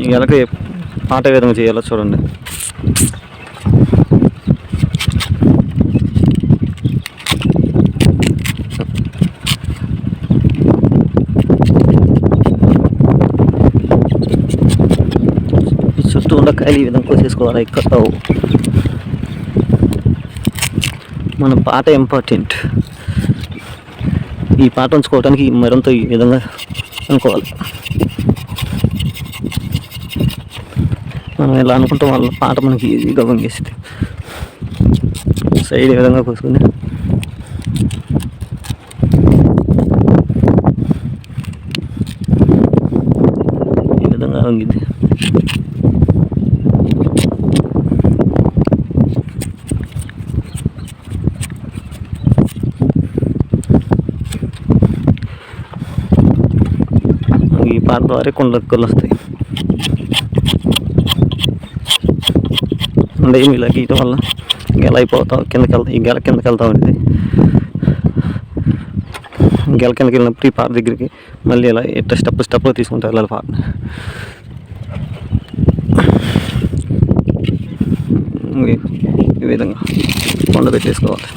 ఈ పాట విధంగా చేయాలో చూడండి. చుట్టూ ఉన్న కాయలు ఈ విధంగా కోసేసుకోవాలి ఎక్కువ మన పాట ఇంపార్టెంట్. ఈ పాట ఉంచుకోవడానికి మరింత ఈ విధంగా అనుకోవాలి. మనం ఇలా అనుకుంటాం వాళ్ళ పాట మనకి ఈజీగా వంగేస్తుంది సైడ్ ఈ విధంగా కోసుకుని ఈ విధంగా వంగింది ఈ పాట ద్వారా కొండలు వస్తాయి అంటే ఏమి ఇలా గీయటం వల్ల గెల అయిపోతాం కిందకి వెళ్తాం ఈ గెల కిందకి వెళ్తాం అనేది గెల కిందకి వెళ్ళినప్పుడు ఈ పార్క్ దగ్గరికి మళ్ళీ ఇలా ఇట్ట స్టెప్ స్టెప్లో తీసుకుంటా వెళ్ళాలి పార్క్ ఈ- ఈ విధంగా కొండ పెట్టేసుకోవాలి.